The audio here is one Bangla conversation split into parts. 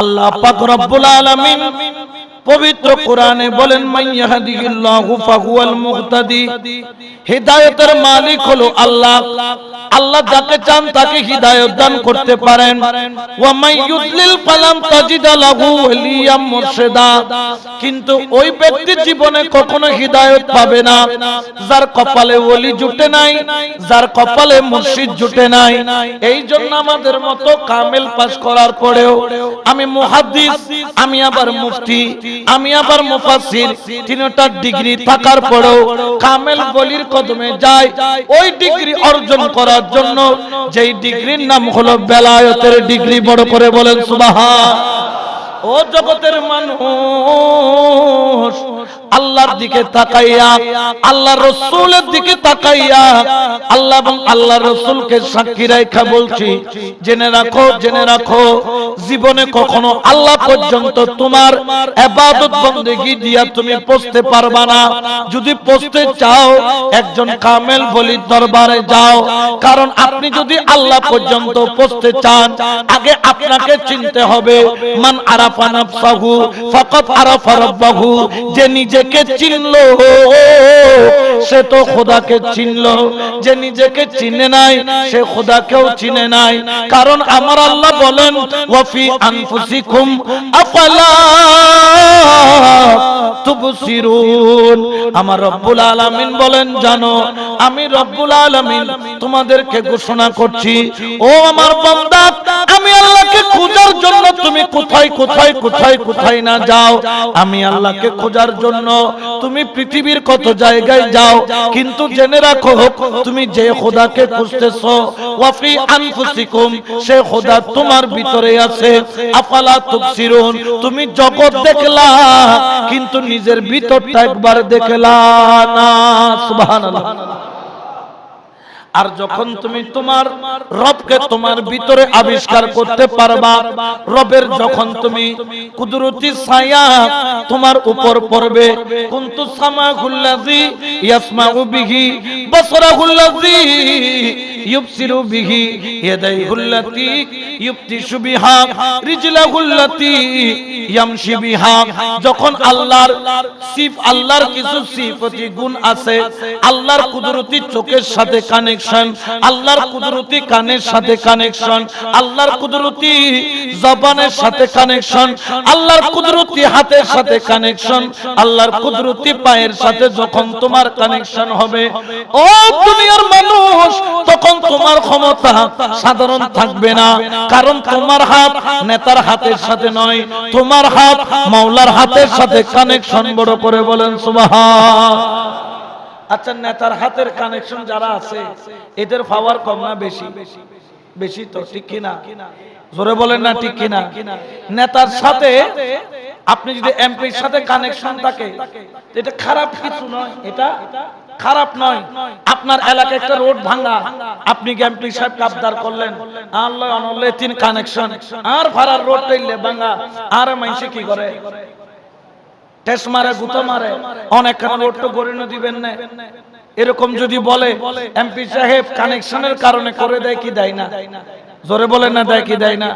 আল্লাহ পাক রব্বুল আলামিন পবিত্র কোরআনে বলেন মাইয়াহদিহিল্লাহু ফাহুয়াল মুহতাদি। হিদায়াতের মালিক হলো আল্লাহ। আল্লাহ যাকে চান তাকে হিদায়াত দান করতে পারেন। কিন্তু ওই ব্যক্তি জীবনে কখনো হিদায়াত পাবে না। যার কপালে ওলি জুটে নাই, যার কপালে মুর্শিদ জুটে নাই। এই জন্য আমাদের মতো কামেল পাস করার পরেও আমি মুহাদ্দিস, আমি আবার মুফতি, আমি আবার মুফাসসির, তিনটা ডিগ্রি থাকার পরেও কামেল বলির কদমে যায়, ওই ডিগ্রি অর্জন করার জন্য যেই ডিগ্রির নাম হলো বেলায়তের ডিগ্রি বড় করে বলেন সুবহান ও জগতের মানুষ, আল্লাহর দিকে তাকাইয়া, আল্লাহ রসুলের দিকে তাকাইয়া, আল্লাহ এবং আল্লাহ রসুলকে সাক্ষী রেখা বলছি। জেনে রাখো জেনে রাখো, জীবনে কখনো আল্লাহ পর্যন্ত তোমার এবাদত বন্দেগি দিয়া তুমি পৌঁছতে পারবা না। যদি পৌঁছতে চাও, একজন কামেল বলির দরবারে যাও। কারণ আপনি যদি আল্লাহ পর্যন্ত পৌঁছতে চান, আগে আপনাকে চিনতে হবে, মান যে নিজেকে চিনলো, সে তো খোদাকে চিনলো। যে নিজেকে চিনে নাই, সে খোদাকেও চিনে নাই। কারণ আমার আল্লাহ বলেন আমার রব্বুল আলামিন বলেন, জানো, আমি রব্বুল আলামিন তোমাদেরকে ঘোষণা করছি, ও আমার আমি আল্লাহকে খোঁজার জন্য তুমি কোথায় কোথায় কোথায় কোথায় কোথায় না যাও, আমি আল্লাহকে খোঁজার জন্য তুমি পৃথিবীর কত জায়গায় যাও, কিন্তু জেনে রাখো, তুমি যে খোদাকে খুঁজতেছো, ওয়াফি আনফুসিকুম, সে খোদা তোমার ভিতরে আছে, আফালা তুবসিরুন, তুমি জগৎ দেখলা, কিন্তু নিজের ভিতরটা একবার দেখলা না, সুবহানাল্লাহ। আর যখন তুমি তোমার রবকে তোমার ভিতরে আবিষ্কার করতে পারবা, রবের যখন তুমি কুদরতি ছায়া তোমার উপর পড়বে, কুনতু সামাহুল্লাযী ইয়াসমাউ বিহি, বাসরাহুল্লাযী ইউবসিরু বিহি, ইয়াদাইহুল্লাতী ইউবতিশু বিহা, রিজলাহুল্লাতী ইয়ামশি বিহা। যখন আল্লাহর সিফ, আল্লাহর কিছু সিফতি গুণ আছে, আল্লাহর কুদরতি চোখের সাথে কানেকশন আল্লাহর কুদরতি কানের সাথে কানেকশন আল্লাহর কুদরতি জবানের সাথে কানেকশন আল্লাহর কুদরতি হাতের সাথে কানেকশন আল্লাহর কুদরতি পায়ের সাথে যখন তোমার কানেকশন হবে, ও দুনিয়ার মানুষ, তখন তোমার ক্ষমতা সাধারণ থাকবে না। কারণ তোমার হাত নেতার হাতের সাথে নয়, তোমার হাত মাওলার হাতের সাথে কানেকশন বড় করে বলেন সুবহান। আচ্ছা নেতার হাতের কানেকশন যারা আছে, এদের পাওয়ার কম না বেশি? বেশি তো, ঠিক কিনা? জোরে বলেন না, ঠিক কিনা? নেতার সাথে আপনি যদি এমপির সাথে কানেকশন থাকে এটা খারাপ কিছু নয়, এটা খারাপ নয়। আপনার এলাকায় একটা রোড ভাঙা, আপনি এমপি সাহেব আবদার করলেন? আল্লাহ অনল্লে তিন কানেকশন আর ভাড়ার রোড টাইলে ভাঙা, আর মাইসে কি করে? টেস মারে গুতো মারে। অনেক তো গড়ে দিবেন না। এরকম যদি বলে এমপি সাহেব কানেকশনের কারণে করে দেয় কি দেয় না? জোরে বলে না দেয় কি দেয় না?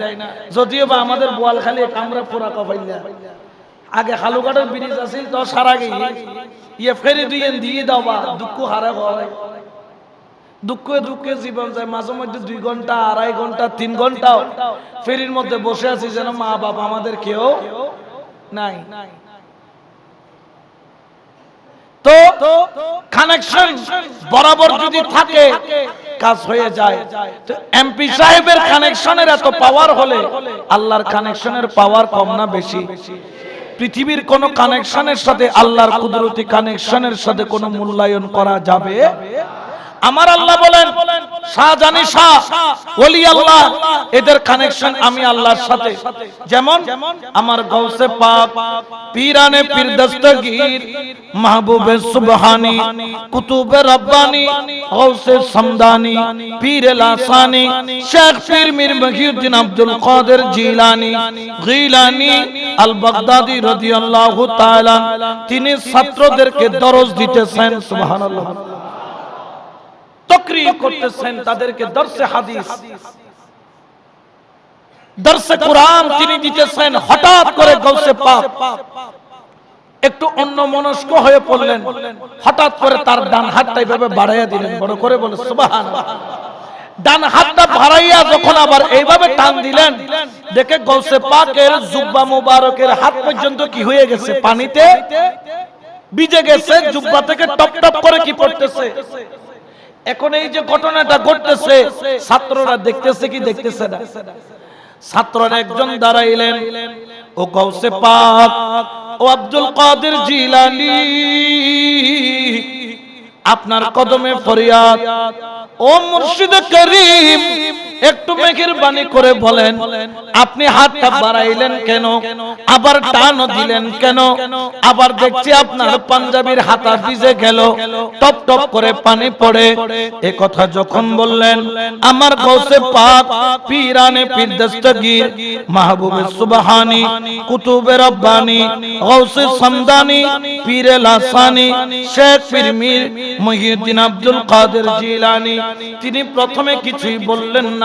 যদিও বা আমাদের বোয়ালখালী আমরা পুরা কপাইলা। আগে খালুঘাটের ব্রিজ আছিল তো সারা গিয়ে ইয়ে ফেরি দিয়ে দিয়ে দাও বা দুঃখ হারা হয়। দুঃখে দুঃখে জীবন যায়। মাঝে মধ্যে দুই ঘণ্টা আড়াই ঘণ্টা তিন ঘন্টাও ফেরির মধ্যে বসে আছি যেন মা বাবা আমাদের কেউ নাই। তো কানেকশন বরাবর যদি থাকে, কাজ হয়ে যায়। তো এমপি সাহেবের কানেকশনের এত পাওয়ার হলে আল্লাহর কানেকশনের পাওয়ার কম না বেশি? পৃথিবীর কোন কানেকশনের সাথে আল্লাহর কুদরতি কানেকশনের সাথে কোনো মূল্যায়ন করা যাবে? আমার আল্লাহ বলেন শাহজানি শাহ ওলি আল্লাহ এদের কানেকশন আমি আল্লাহর সাথে। যেমন আমার গৌসে পাক পীরানে পীর দস্তগীর মাহবুবে সুবহানি কুতুবে রব্বানি গৌসে সমদানি পীর লাসানি শেখ পীর মীর মহিউদ্দিন আব্দুল কাদের জিলানি গিলানি আল বাগদাদি রাদিয়াল্লাহু তাআলা তিনি ছাত্রদেরকে দরজ দিতেছেন সুবহানাল্লাহ। তকরি করতেছেন, তাদেরকে দর্শে হাদিস। দর্শে কোরআন তিনি দিতেছেন, হঠাৎ করে গৌসে একটু অন্য মনস্ক হয়ে পড়লেন, হঠাৎ করে তার ডান হাতটা বাড়াইয়া দিলেন, বড় করে বলে সুবাহান ডান হাতটা বাড়াইয়া যখন আবার এইভাবে টান দিলেন, দেখে গৌসে পাকের জুব্বা মুবারকের হাত পর্যন্ত কি হয়ে গেছে? পানিতে ভিজে গেছে, জুব্বা থেকে টপ টপ করে কি পড়তেছে? এখন এই যে ঘটনাটা ঘটতেছে, ছাত্ররা দেখতেছে কি দেখতেছে না? ছাত্ররা একজন দাঁড়াইলেন, ও গৌসে পাক, ও আব্দুল কাদের জিলানি, আপনার কদমে ফরিয়াদ, ও মুর্শিদ করিম একটু মেঘের বাণী করে বলেন, আপনি হাতটা বাড়াইলেন কেন? আবার টানও দিলেন কেন? আবার দেখছি আপনার পাঞ্জাবির হাতা ভিজে গেল। টপ টপ করে পানি পড়ে। এ কথা যখন বললেন, আমার গৌসে পাক, পীরানে পীর দস্তগীর মাহবুবে সুবহানি, কুতুবে রব্বানি গৌসে সমদানি, পীরে লাসানি, শেখ পীর মীর মহিউদ্দিন আব্দুল কাদের জিলানি। তিনি প্রথমে কিছুই বললেন না।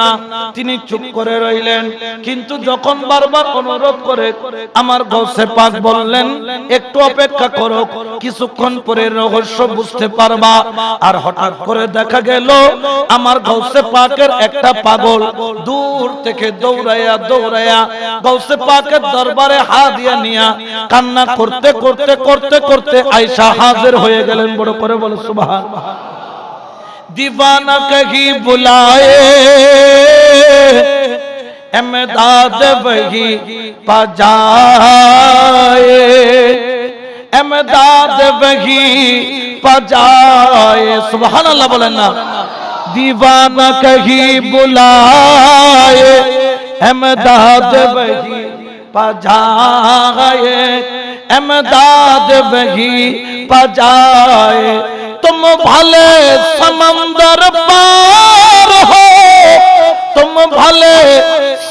তিনি চুপ করে রইলেন। কিন্তু যখন বারবার অনুরোধ করে আমার গৌসে পাক বললেন, একটু অপেক্ষা করো, কিছুক্ষণ পরে রহস্য বুঝতে পারবা। আর হঠাৎ করে দেখা গেল, আমার গৌসে পাকের একটা পাগল দূর থেকে দৌড়াইয়া দৌড়াইয়া গৌসে পাকের দরবারে হা দিয়া নিয়া কান্না করতে করতে করতে করতে আয়সা হাজির হয়ে গেলেন। বড় করে বলে دیوانہ کہی بلائے۔ امداد وہی پا جائے۔ امداد وہی پا جائے۔ سبحان اللہ بولنا۔ دیوانہ کہی بلائے۔ امداد وہی پا جائے۔ امداد وہی پا جائے۔ तुम भले समंदर पार हो तुम भले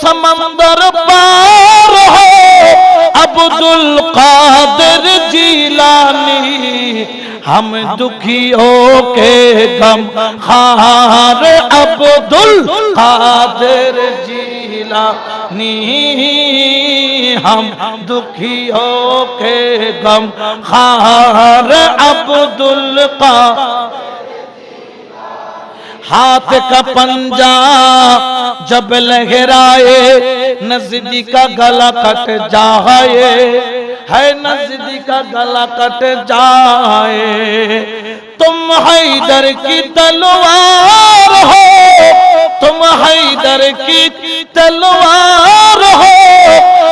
समंदर पार हो अब्दुल कादिर जीलानी हम दुखियों के गम हार अब्दुल कादिर ملا نہیں ہم دکھیوں کے غم۔ خار عبدال کا ہاتھ کا پنجا جب لہرائے نزدی کا گلا کٹ جائے۔ ہے نزدی کا گلا کٹ جائے۔ تم حیدر کی تلوار ہو۔ تم حیدر کی تلوار ہو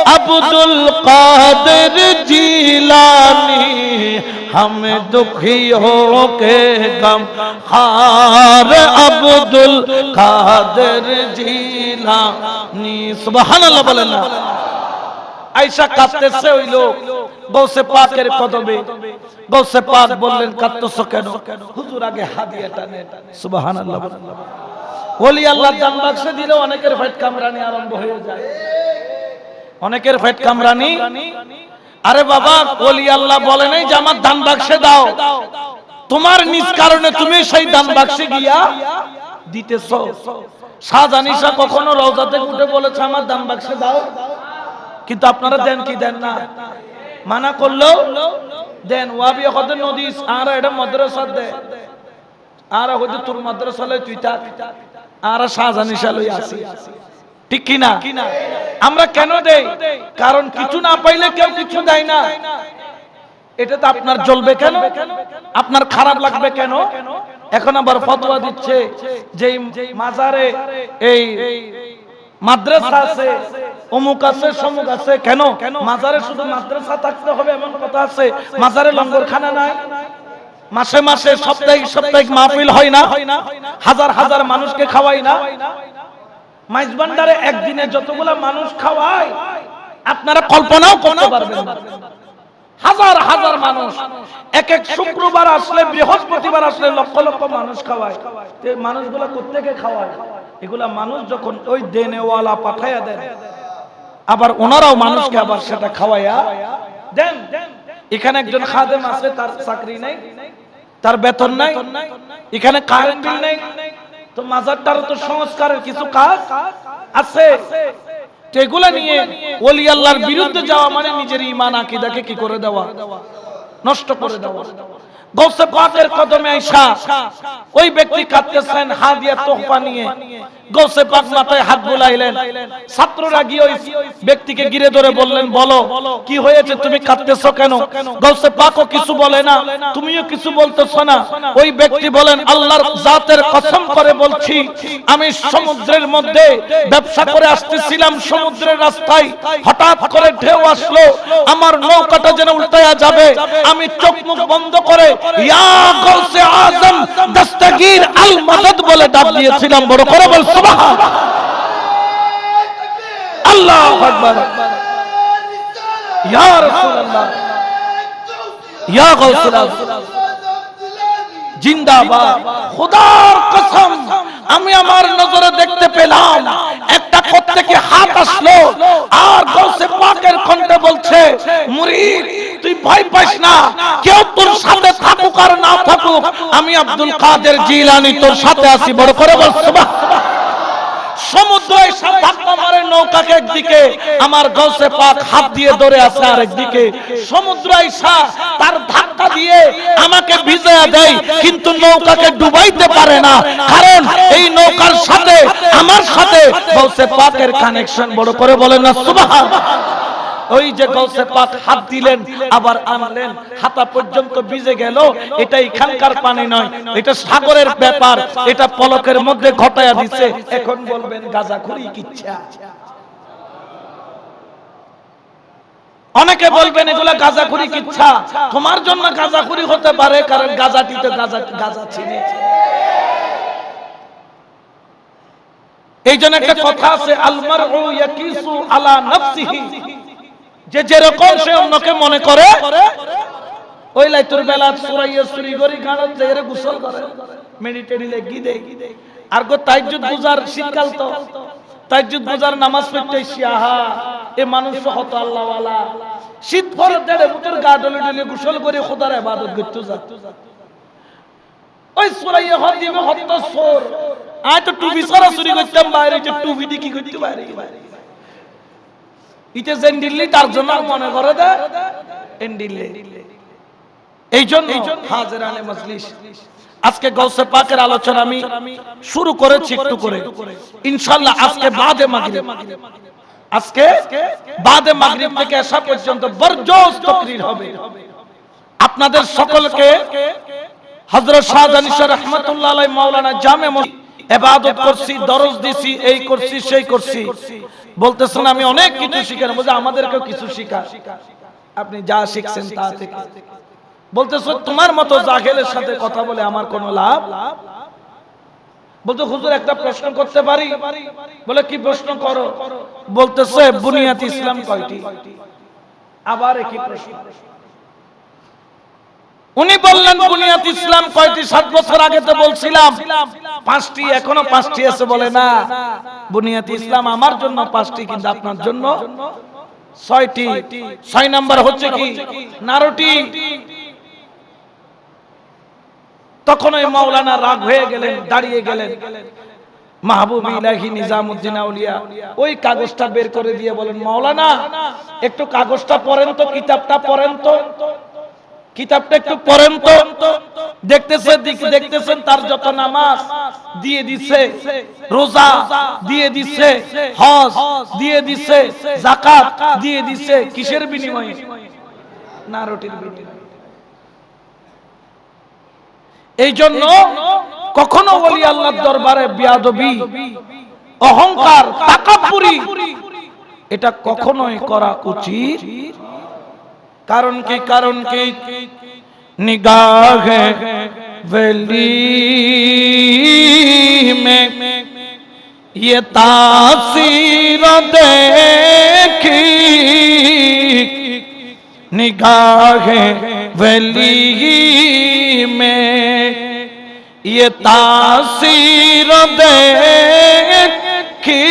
عبد القادر جیلانی ہم دکھی ہو کے غم خار عبد القادر جیلانی سبحان اللہ بولنا আয়সা কাঁদতেছে ওই লোক গৌসে পাকের কদমে গৌসে পাক বললেন কাঁদতেছ কেন হুজুর আগে হাদিয়াটা নেন সুবহানাল্লাহ ওলি আল্লাহ দান বাক্সে দিলে অনেকের কামরানি আরম্ভ হয়ে যায়। অনেকের কামরানি। আরে বাবা আল্লাহ বলে নাই যে আমার দান বাক্সে দাও। তোমার নিজ কারণে তুমি সেই দান বাক্সে গিয়া দিতেছ। শাহজানিসা কখনো রওজা থেকে উঠে বলেছে, আমার দান বাক্সে দাও। কিন্তু আপনারা দেন কি দেন না? মানা করল দেন। ওয়াবি হতে নদী, আর এটা মাদ্রাসা দে। আর হতে তোর মাদ্রাসা লই তুই থাক। আর শাহজানিসা লই আসি ঠিক কি না? আমরা কেন দেই? কারণ কিছু না পাইলে কেউ কিছু দেয় না। এটা তো আপনার জ্বলবে কেন? আপনার খারাপ লাগবে কেন? এখন আবার ফতোয়া দিচ্ছে যে মাজারে এই মাদ্রাসা আছে অমুক আছে সমুক আছে। কেন? মাজারে শুধু মাদ্রাসা থাকতে হবে এমন কথা আছে। মাজারে লঙ্গরখানা নাই। মাসে মাসে সাপ্তাহিক সাপ্তাহিক মাহফিল হয় না। হাজার হাজার মানুষকে খাওয়াই না। মাইজ ভান্ডারে একদিনে যতগুলা মানুষ খাওয়ায়, আপনারা কল্পনাও করতে পারবেন। হাজার হাজার মানুষ, এক এক শুক্রবার আসলে, বৃহস্পতিবার আসলে লক্ষ লক্ষ মানুষ খাওয়ায়। মানুষগুলা কোথেকে খাওয়ায়? এগুলা মানুষ যখন ওই দেনেওয়ালা পাঠাইয়া দেন, আবার ওনারাও মানুষকে আবার সেটা খাওয়াইয়া দেন। এখানে একজন খাদেম আছে, তার চাকরি নেই। তার বেতন নাই এখানে কারেন্ট বিল নাই। তো মাজারটারও তো সংস্কারের কিছু কাজ আছে। এগুলা নিয়ে ওলি আল্লাহর বিরুদ্ধে যাওয়া মানে নিজের ইমান আকিদাকে কি করে দেওয়া? নষ্ট করে দেওয়া। গৌসে পাকের কদমে ওই ব্যক্তি কাঁদতেছেন তোহফা নিয়ে। গৌসে পাক মাথায় হাত বুলাইলেন। ছাত্ররা গিয়ে ওই ব্যক্তিকে ঘিরে ধরে বললেন, বলো, কি হয়েছে, তুমি কাঁদতেছো কেন? গৌসে পাকও কিছু বলে না, তুমিও কিছু বলতেছো না। ওই ব্যক্তি বলেন, আল্লাহর জাতের কসম করে বলছি, আমি সমুদ্রের মধ্যে ব্যবসা করে আসতেছিলাম, সমুদ্রের রাস্তায়। হঠাৎ করে ঢেউ আসলো, আমার নৌকাটা যেন উল্টায়া যাবে, আমি চোখ মুখ বন্ধ করে আল বলে ডাক দিয়েছিলাম, বড় করে বল আকবার। ইয়া রাসূলুল্লাহ। ইয়া জিন্দাবাদ। খোদার কসম, আমি আমার নজরে দেখতে পেলাম একটা থেকে হাত আসলো আর গৌসে পাকের কণ্ঠে বলছে মুরিদ তুই ভয় পাস না। কেউ তোর সাথে থাকুক আর না থাকুক, আমি আব্দুল কাদের জিলানি তোর সাথে আছি। বড় করে বল, সুবহান। সমুদ্র ধাক্কা মারে নৌকাকে একদিকে, আমার আমাকে দেয়, কিন্তু নৌকাকে পারে না। কারণ এই নৌকার সাথে, আমার সাথে গৌসে পাকের কানেকশন বড় করে বলেন না, সুবহান। ওই যে গৌসে পাক হাত দিলেন, আবার আনলেন, হাতা পর্যন্ত ভিজে গেল এটা এখানকার পানি নয়, এটা সাগরের ব্যাপার, এটা পলকের মধ্যে ঘটায়া দিছে। এখন বলবেন, গাজাখুরি কিচ্ছা অনেকে বলবেন, এগুলা গাজাখুরি কিচ্ছা তোমার জন্য গাজাখুরি হতে পারে, কারণ গাজাটি তো গাজা গাজা চিনে এই জন্য একটা কথা আছে আলমার ও ইয়াকিসু আলা নাফসিহি। যে যেরকম সে অন্যকে মনে করে, ওই লাইতুর বেলা সুরাইয়া সুরি গরি গানত যে এর গোসল করে মেডিটেরি লেগি দে আর গো তাইজুদ গুজার শীতকাল তো, তাইজুদ গুজার নামাজ পড়তে আহা, এ মানুষ হতো আল্লাহ ওয়ালা শীত পরে দেড়ে বুতর গা ডলে ডলে গোসল করে খোদার ইবাদত করতে যা। ওই সুরাইয়া দিবে হত সোর। আয় তো টুপি সরা চুরি করতাম, বাইরে টুপি দি কি করতে বাইরে বাইরে তার জন্য মনে করে আজকে গৌসে পাকের আলোচনা আমি শুরু করেছি একটু করে। আজকে বাদে মাগরিব। আজকে বাদে থেকে আসা পর্যন্ত হবে। আপনাদের সকলকে শাহজাহান শাহ রাহমাতুল্লাহ মাওলানা জামে মসজিদ এবাদত করছি, দরজ দিছি, এই করছি, সেই করছি। বলতেছেন, আমি অনেক কিছু শিখার বলছে, আমাদেরকেও কিছু শিখা। আপনি যা শিখছেন তা থেকে। বলতেছ, তোমার মতো জাহেলের সাথে কথা বলে আমার কোনো লাভ? বলতো হুজুর, একটা প্রশ্ন করতে পারি? বলে, কি প্রশ্ন করো? বলতেছে, বুনিয়াদ ইসলাম কয়টি? আবার একই প্রশ্ন। উনি বললেন, বুনিয়াদ ইসলাম কয়টি? সাত বছর আগে তো বলছিলাম। পাঁচটি, এখনও পাঁচটি আছে বলে না। বুনিয়াদ ইসলাম আমার জন্য পাঁচটি, কিন্তু আপনার জন্য ছয়টি। ছয় নাম্বার হচ্ছে কি? নারটি। তখন ওই মাওলানা রাগ হয়ে গেলেন, দাঁড়িয়ে গেলেন। মাহবুব ইলাহি নিজামুদ্দিন আউলিয়া ওই কাগজটা বের করে দিয়ে বলেন, মাওলানা, একটু কাগজটা পড়েন তো, কিতাবটা পড়েন তো। কিতাবটা একটু পড়েন তো। দেখতেছে দেখতেছেন তার যত নামাজ দিয়ে দিছে রোজা দিয়ে দিছে হজ দিয়ে দিছে জাকাত দিয়ে দিছে কিসের বিনিময়ে? না রুটির বিনিময়ে। এই জন্য কখনো বলি আল্লাহর দরবারে বিয়াদবি অহংকার তাকাপুরি এটা কখনোই করা উচিত کرن کی کرن کی نگاہ ولی میں۔ یہ تاثیر دیکھی نگاہ ولی میں۔ یہ تاثیر دیکھی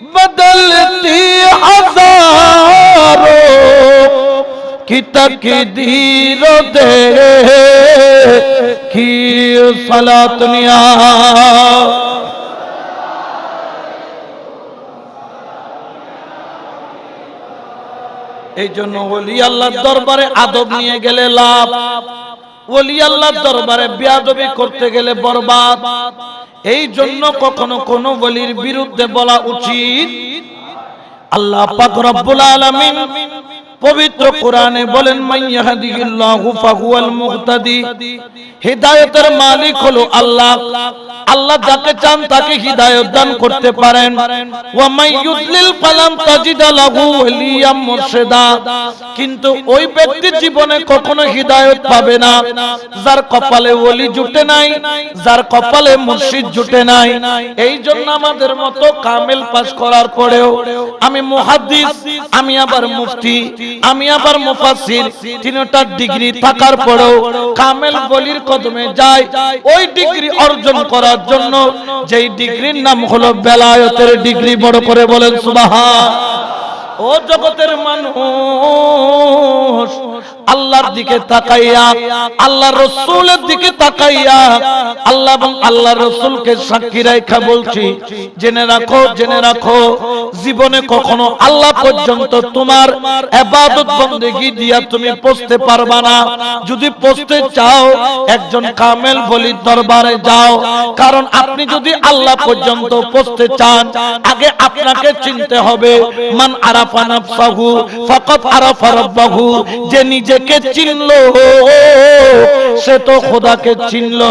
بدل کی تقدیر دے کی এই জন্য ওলি আল্লাহর দরবারে আদব নিয়ে গেলে লাভ। ওলি আল্লাহর দরবারে করতে গেলে বরবাদ। এই জন্য কখনো কোন বলির বিরুদ্ধে বলা উচিত। আল্লাহ পাক রব্বুল আলামিন পবিত্র কোরআনে বলেন হিদায়াতের মালিক হলো আল্লাহ। আল্লাহ যাকে চান তাকে হিদায়াত দান করতে পারেন। কিন্তু ওই ব্যক্তি জীবনে কখনো হিদায়াত পাবে না। যার কপালে ওলি জুটে নাই, যার কপালে মুর্শিদ জুটে নাই। এই জন্য আমাদের মতো কামেল পাশ করার পরেও আমি মুহাদ্দিস, আমি আবার মুফতি। আমি আবার মুফাসসির তিনটা ডিগ্রি থাকার পরেও কামেল বলির কদমে যাই ওই ডিগ্রি অর্জন করার জন্য যেই ডিগ্রির নাম হলো বেলায়তের ডিগ্রি বড় করে বলেন সুবাহা ও জগতের মানুষ আল্লাহর দিকে তাকাইয়া আল্লাহ রসুলের দিকে তাকাইয়া আল্লাহ এবং আল্লাহ রসুলকে সাক্ষী রেখা বলছি। জেনে রাখো জেনে রাখো জীবনে কখনো আল্লাহ পর্যন্ত তোমার এবাদত বন্দেগি দিয়া তুমি পৌঁছতে পারবা না। যদি পৌঁছতে চাও একজন কামেল বলির দরবারে যাও। কারণ আপনি যদি আল্লাহ পর্যন্ত পৌঁছতে চান আগে আপনাকে চিনতে হবে মান আরাফা নাফসাহু ফাকাত আরাফা রাব্বাহু যে নিজেকে চিনলো সে তো খোদাকে চিনলো।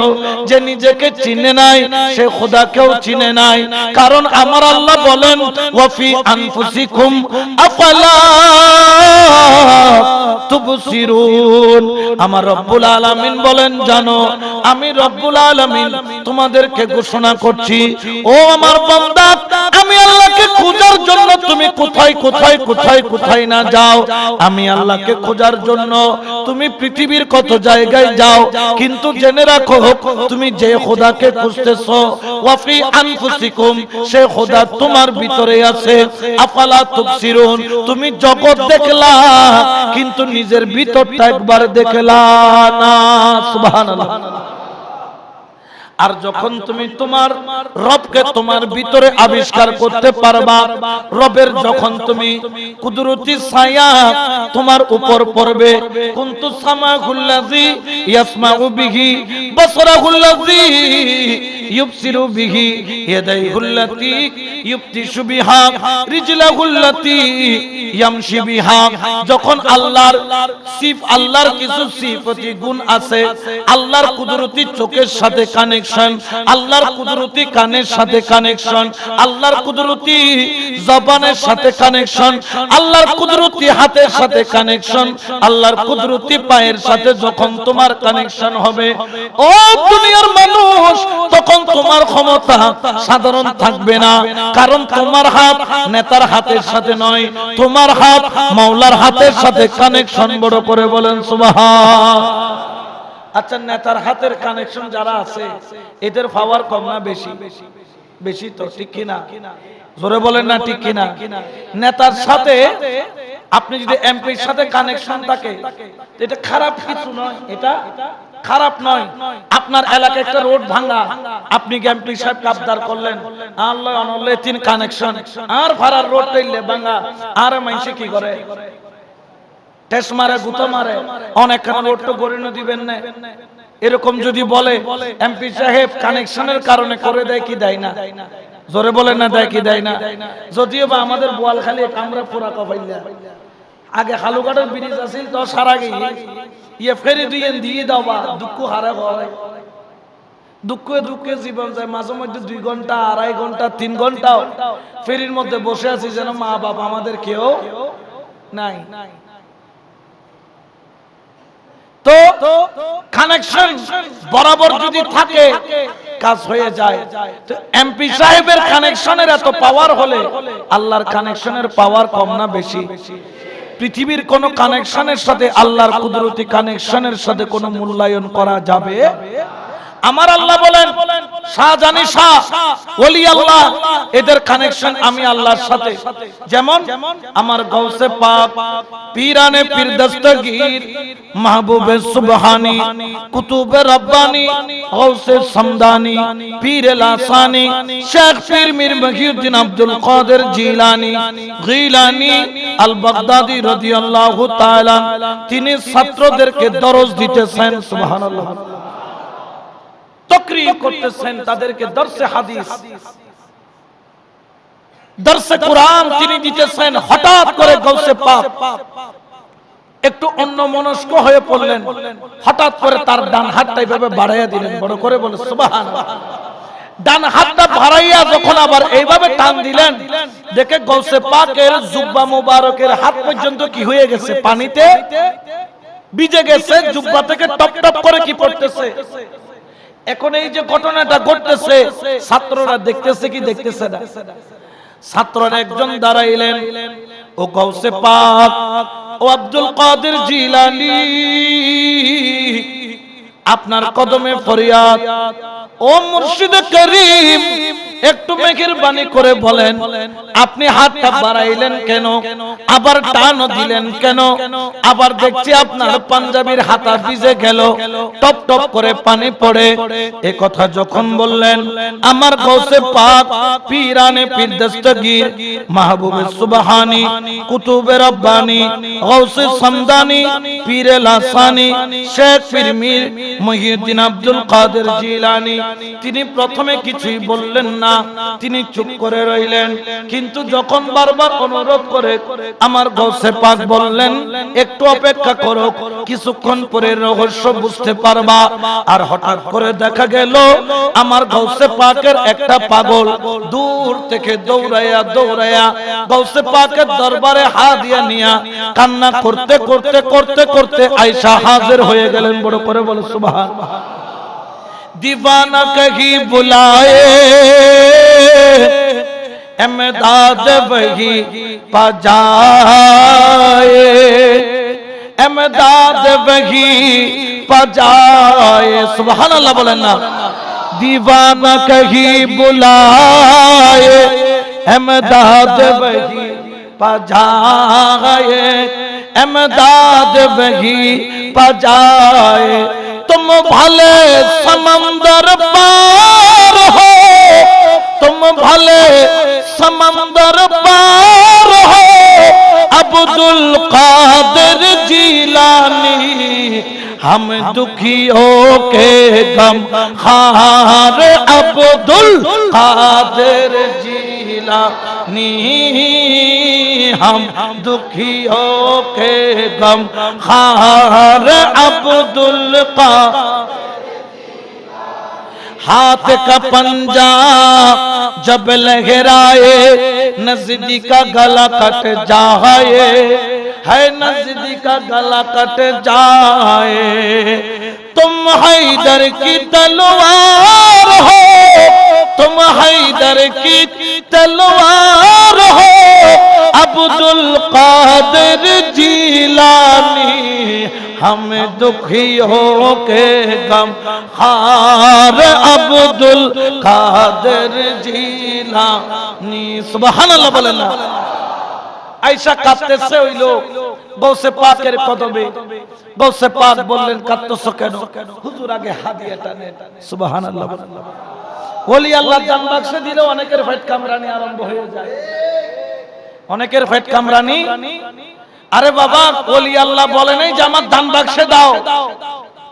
যে নিজেকে চিনে নাই, সে খোদাকেও চিনে নাই। কারণ আমার আল্লাহ বলেন, ওয়াফি আনফুসিকুম, আফালা তুবসিরুন। আমার রব্বুল আলামিন বলেন, জানো, আমি রব্বুল আলামিন তোমাদেরকে ঘোষণা করছি, ও আমার বান্দা, আমি আল্লাহকে খোঁজার জন্য তুমি কোথায় কোথায় কোথায় কোথায় না যাও। আমি আল্লাহকে খোঁজার জন্য তুমি পৃথিবীর কত জায়গায় যাও, কিন্তু জেনে রাখো, তুমি যে খোদাকে খুঁজতেছো, ওয়াফি আনফুসিকুম, সে খোদা তোমার ভিতরে আছে, আফালা তুবসিরুন, তুমি জগৎ দেখলা, কিন্তু নিজের ভিতরটা একবার দেখলা না, সুবহানাল্লাহ। আর যখন তুমি তোমার রবকে তোমার ভিতরে আবিষ্কার করতে পারবা রবের যখন তুমি কুদরতি ছায়া তোমার উপর পড়বে কুনতু সামাহুল্লাযী ইয়াসমাউ বিহি বসরাহুল্লাযী ইউবসিরু বিহি ইয়াদাইহুল্লাতী ইউবতিশু বিহা রিজলাহুল্লাতী ইয়ামশি বিহা। যখন আল্লাহর সিফ, আল্লাহর কিছু সিফতি গুণ আছে, আল্লাহর কুদরতি চোখের সাথে কানেকশন আল্লাহর কুদরতি কানের সাথে কানেকশন আল্লাহর কুদরতি জবানের সাথে কানেকশন আল্লাহর কুদরতি হাতের সাথে কানেকশন আল্লাহর কুদরতি পায়ের সাথে যখন তোমার কানেকশন হবে, ও দুনিয়ার মানুষ, তখন তোমার ক্ষমতা সাধারণ থাকবে না। কারণ তোমার হাত নেতার হাতের সাথে নয়, তোমার হাত মাওলার হাতের সাথে কানেকশন বড় করে বলেন সুবহান। আচ্ছা নেতার হাতের কানেকশন যারা আছে, এদের পাওয়ার কম না বেশি? বেশি তো, ঠিক কিনা? জোরে বলেন না, ঠিক কিনা? নেতার সাথে আপনি যদি এমপির সাথে কানেকশন থাকে এটা খারাপ কিছু নয় এটা খারাপ নয়। আপনার এলাকায় একটা রোড ভাঙা আপনি এমপি সাহেব কাবদার করলেন। আল্লাহ অনল্লে তিন কানেকশন আর ভাড়ার রোড টাইলে ভাঙা আর মাইসে কি করে? টেস মারে গুতো মারে অনেক রোড তো গড়িয়ে দিবেন না। এরকম যদি বলে এমপি সাহেব কানেকশনের কারণে করে দেয় কি দেয় না? জোরে বলে না দেয় কি দেয় না যদিও বা আমাদের বোয়ালখালী কামরা পুরা কপাইলা আগে হালুঘাটের ব্রিজ আছিল, তো সারা গিয়ে ইয়ে ফেরি দিয়ে দিয়ে দাও বা দুঃখ হারে হয় দুঃখে জীবন যায়, মাঝে মধ্যে দুই ঘণ্টা, আড়াই ঘণ্টা, তিন ঘন্টাও। ফেরির মধ্যে বসে আছি যেন মা বাবা আমাদের কেউ নাই। তো কানেকশন বরাবর যদি থাকে, কাজ হয়ে যায়। তো এমপি সাহেবের কানেকশনের এত পাওয়ার হলে, আল্লাহর কানেকশনের পাওয়ার কম না বেশি। পৃথিবীর কোন কানেকশনের সাথে আল্লাহর কুদরতি কানেকশনের সাথে কোনো মূল্যায়ন করা যাবে? আমার আল্লাহ বলেন শাহজানি শাহ আল্লাহ, এদের কানেকশন আমি আল্লাহর সাথে। যেমন আমার গৌসে পাক, পীরানে পীর দস্তগীর মাহবুবে সুবহানি, কুতুবে রব্বানি গৌসে সমদানি, পীর লাসানি, শেখ পীর মীর মহিউদ্দিন আব্দুল কাদের জিলানি, গিলানি আল বাগদাদি রাদিয়াল্লাহু তাআলা, তিনি ছাত্রদেরকে দরজ দিতেছেন, সুবহানাল্লাহ। তকরির করতেছেন তাদেরকে দর্শে হাদিস। দর্শে কোরআন তিনি দিতেছেন, হঠাৎ করে গৌসে পাক একটু অন্য মনস্ক হয়ে পড়লেন, হঠাৎ করে তার ডান হাতটা এইভাবে বাড়াইয়া দিলেন, বড় করে বলে সুবাহান ডান হাতটা বাড়াইয়া যখন আবার এইভাবে টান দিলেন, দেখে গৌসে পাকের জুব্বা মুবারকের হাত পর্যন্ত কি হয়ে গেছে? পানিতে ভিজে গেছে, জুব্বা থেকে টপ টপ করে কি পড়তেছে? এখন এই যে ঘটনাটা ঘটতেছে, ছাত্ররা দেখতেছে কি দেখতেছে না? ছাত্ররা একজন দাঁড়াইলেন, ও গৌসে পাক, ও আব্দুল কাদের জিলানি, আপনার কদমে ফরিয়াদ ও মুর্শিদ করিম, একটু মেঘের বাণী করে বলেন, আপনি হাতটা বাড়াইলেন কেন? আবার টানও দিলেন কেন? আবার দেখছি আপনার পাঞ্জাবির হাতা ভিজে গেল, টপ টপ করে পানি পড়ে। এ কথা যখন বললেন, আমার গৌসে পাক পীরানে পীর দস্তগীর মাহবুবে সুবহানি, কুতুবে রব্বানি গৌসে সামদানি, পীরে লাসানি, শেখ পীর মীর মহিউদ্দিন আব্দুল কাদের জিলানি তিনি প্রথমে কিছুই বললেন না। তিনি চুপ করে রইলেন। কিন্তু যখন বারবার অনুরোধ করে আমার গৌসে পাক বললেন, একটু অপেক্ষা করো, কিছুক্ষণ পরে রহস্য বুঝতে পারবা। আর হঠাৎ করে দেখা গেল, আমার গৌসে পাকের একটা পাগল দূর থেকে দৌড়াইয়া দৌড়াইয়া গৌসে পাকের দরবারে হা দিয়া নিয়া কান্না করতে করতে করতে করতে আয়সা হাজির হয়ে গেলেন। বড় করে বলে, সুবহান। دیوانہ کہیں بلائے امداد وہی پا جائے امداد وہی پا جائے۔ سبحان اللہ بولنا دیوانہ کہیں بلائے امداد وہی پا جائے۔ امداد وہی پا جائے۔ तुम भले समंदर पार हो तुम भले समंदर पार हो अब्दुल कादिर जिलानी हम दुखियों के गम हार अब्दुल कादिर نہیں ہم دکھیوں کے غم۔ خار عبدالقہ ہاتھ کا پنجا جب لہرائے، نزدی کا گلا کٹ جائے۔ ہے نزدی کا گلا کٹ جائے۔ تم حیدر کی تلوار ہو۔ तुम हैदर की तलवार हो अब्दुल कादिर जिलानी हम दुखियों के गम हार अब्दुल कादिर जिलानी সুবহান আল্লাহ বলেন না আয়সা কাঁদতেছে ওই লোক গৌসে পাকের কদমে গৌসে পাক বললেন কাঁদতেছো কেন হুজুর আগে হাদিয়াটা নেন সুবহানাল্লাহ ওলি আল্লাহ বাক্সে দিলে অনেকের ফাইট কামরানি আরম্ভ হয়ে যায়। অনেকের কামরানি। আরে বাবা ওলি আল্লাহ বলে নাই যে আমার দান বাক্সে দাও।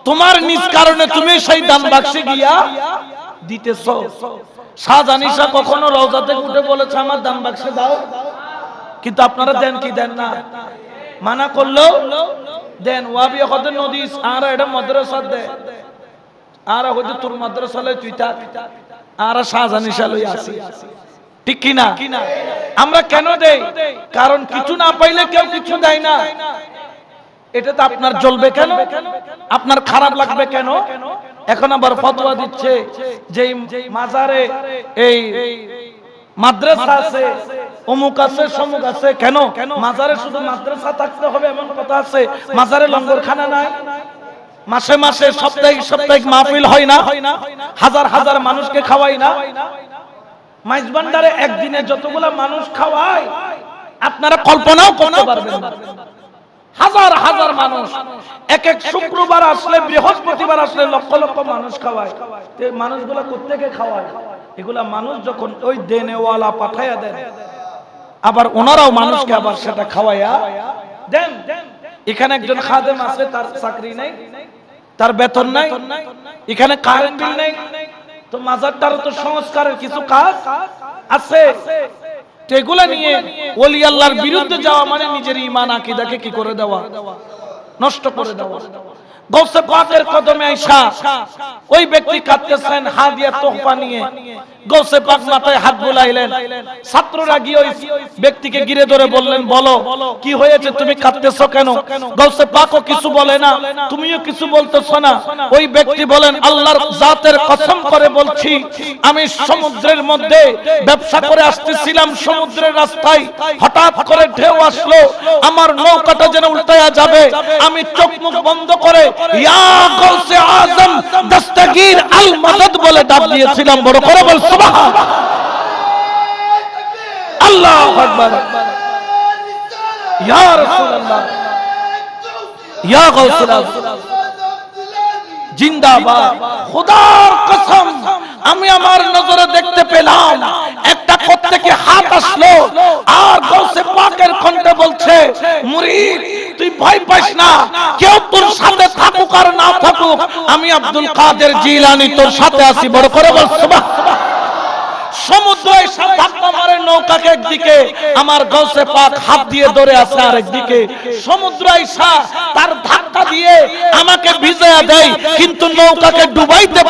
তোমার নিজ কারণে তুমি সেই দান বাক্সে গিয়া দিতেছ। কখনো রওজা উঠে বলেছে, আমার দান বাক্সে দাও। কিন্তু আপনারা দেন কি দেন না? মানা করল, দেন। ওয়াবি হতে নদী, আর এটা মাদ্রাসা দে। আর হয়তো তোর মাদ্রাসা লই তুই থাক। আর ঠিক কিনা? আমরা কেন দেই? কারণ কিছু না পাইলে কেউ কিছু দেয় না। এটা তো আপনার জ্বলবে কেন? আপনার খারাপ লাগবে কেন? এখন আবার ফতোয়া দিচ্ছে যে মাজারে এই মাদ্রাসা আছে অমুক আছে সমুক আছে কেন? মাজারে শুধু মাদ্রাসা থাকতে হবে এমন কথা আছে মাজারে লঙ্গরখানা নাই। মাসে মাসে, সাপ্তাহিক সাপ্তাহিক মাহফিল হয় না। হাজার হাজার মানুষকে খাওয়াই না। মাইজ ভান্ডারে একদিনে যতগুলা মানুষ খাওয়ায়, আপনারা কল্পনাও করতে পারবেন না। হাজার হাজার মানুষ, এক এক শুক্রবার আসলে, বৃহস্পতিবার আসলে লক্ষ লক্ষ মানুষ খাওয়ায়। মানুষগুলা কোথেকে খাওয়ায়? এগুলা মানুষ যখন ওই দেনেওয়ালা পাঠাইয়া দেন, আবার ওনারাও মানুষকে আবার সেটা খাওয়াইয়া দেন। এখানে একজন খাদেম আছে, তার চাকরি নেই। তার বেতন নাই। এখানে কারেন্ট বিল নাই। তো মাজারটারও তো সংস্কারের কিছু কাজ আছে। সেগুলা নিয়ে ওলি আল্লাহর বিরুদ্ধে যাওয়া মানে নিজের ইমান আকিদাকে কি করে দেওয়া? নষ্ট করে দেওয়া। গৌসে পাকের কদমে আইসা ওই ব্যক্তি কাঁদতেছেন হাদিয়া তোহফা নিয়ে। গৌসে পাক মাথায় হাত বুলাইলেন। ছাত্ররা গিয়ে ওই ব্যক্তিকে ঘিরে ধরে বললেন, বলো, কি হয়েছে? তুমি কাঁদতেছো কেন? গৌসে পাকও কিছু বলে না, তুমিও কিছু বলতেছো না। ওই ব্যক্তি বলেন, আল্লাহর জাতের কসম করে বলছি, আমি সমুদ্রের মধ্যে ব্যবসা করে আসতেছিলাম, সমুদ্রের রাস্তায়। হঠাৎ করে ঢেউ আসলো, আমার নৌকাটা যেন উল্টায়া যাবে, আমি চোখ মুখ বন্ধ করে আজম, দস্তগীর আল বলে ডাক দিয়েছিলাম। বড় করে বল আল্লাহু জিন্দাবাদ। কসম, আমি আমার নজরে দেখতে পেলাম একটা হাত আসলো। আর পাকের কণ্ঠে বলছে, মুরিদ, তুই ভয় পাস না। কেউ তোর সাথে থাকুক আর না থাকুক, আমি আব্দুল কাদের জিলানি তোর সাথে আছি। বড় করে বল সুবহান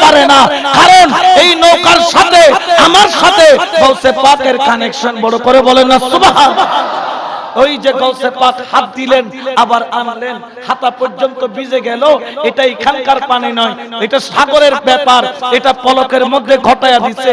পারে না। কারণ এই নৌকার সাথে, আমার সাথে পাকের কানেকশন বড় করে বলেন না ওই যে গৌসে পাক হাত দিলেন, আবার আনলেন, হাতা পর্যন্ত ভিজে গেল এটা এখানকার পানি নয়, এটা সাগরের ব্যাপার, এটা পলকের মধ্যে ঘটায়া দিছে।